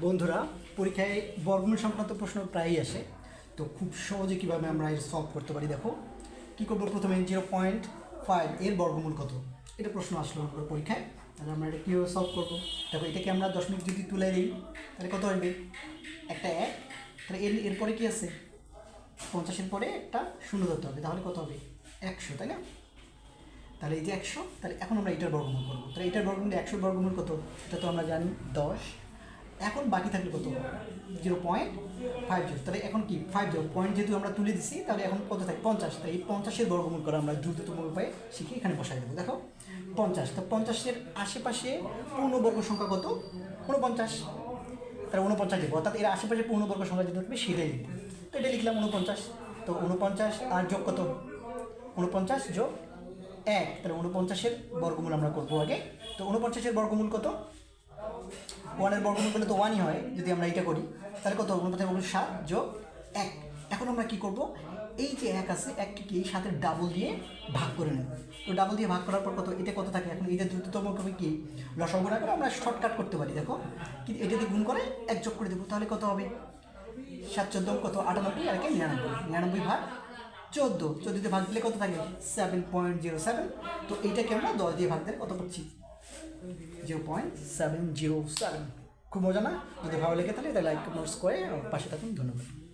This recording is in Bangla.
বন্ধুরা, পরীক্ষায় বর্গমূল সংক্রান্ত প্রশ্ন প্রায়ই আসে। তো খুব সহজে কীভাবে আমরা এর সলভ করতে পারি দেখো। কী করব প্রথমে? জিরো পয়েন্ট ফাইভ এর বর্গমূল কত? এটা প্রশ্ন আসলো আমার পরীক্ষায়। তাহলে আমরা এটা কীভাবে সলভ করব? দেখো, এটাকে আমরা দশমিক যদি তুলে দিই, তাহলে কত হবে? একটা এক। তাহলে এর এরপরে কী আছে? পঞ্চাশের পরে একটা শূন্য ধরতে হবে। তাহলে কত হবে? একশো, তাই না? তাহলে এই যে একশো, তাহলে এখন আমরা এটার বর্গমূল করব। তাহলে এটার বর্গমূল, একশোর বর্গমূল কত? এটা তো আমরা জানি, দশ। এখন বাকি থাকলে কত জিরো পয়েন্ট ফাইভ জিরো তাহলে এখন কি ফাইভ জিরো পয়েন্ট যেহেতু আমরা তুলে দিছি, তাহলে এখন কত থাকে? পঞ্চাশ। তাই এই পঞ্চাশের বর্গমূল করে আমরা দ্রুততম উপায়ে শিখে এখানে বসাই দেবো। দেখো, পঞ্চাশ। তো পঞ্চাশের আশেপাশে পূর্ণবর্গ সংখ্যা কত? ঊনপঞ্চাশ। তাহলে উনপঞ্চাশ লিখব। অর্থাৎ এর আশেপাশে পূর্ণবর্গ সংখ্যা যেটা থাকবে সেটাই লিখব। তো এটা লিখলাম উনপঞ্চাশ তো উনপঞ্চাশ আর যোগ কত? উনপঞ্চাশ যোগ এক। তাহলে উনপঞ্চাশের বর্গমূল আমরা করব আগে। তো উনপঞ্চাশের বর্গমূল কত? ওয়ানের বর্গমূল করলে তো ওয়ানই হয়, যদি আমরা এটা করি। তাহলে কত? উনপঞ্চাশ বর্গমূল সাত যোগ এক। এখন আমরা কি করব? এই যে এক আছে, এককে কি সাথে ডাবল দিয়ে ভাগ করে নেব। তো ডাবল দিয়ে ভাগ করার পর কত? এটা কত থাকে? এখন এটা দ্রুততম ক্রমে কি? লসগু না করে আমরা শর্টকাট করতে পারি, দেখো। কিন্তু এটা দিয়ে গুণ করে এক যোগ করে দেবো, তাহলে কত হবে? সাত চোদ্দ কত? আটানব্বই, আর একে নিরানব্বই। নিরানব্বই ভাগ চোদ্দ। চোদ্দোতে ভাগ দিলে কত থাকে? সেভেন পয়েন্ট জিরো সেভেন তো এইটাকে আমরা দশ দিয়ে ভাগ দিলে কত পাচ্ছি zero point seven zero seven খুব মজা না? যদি ভালো লেগে থাকে তাহলে লাইক নোটস করে পাশে থাকুন, ধন্যবাদ।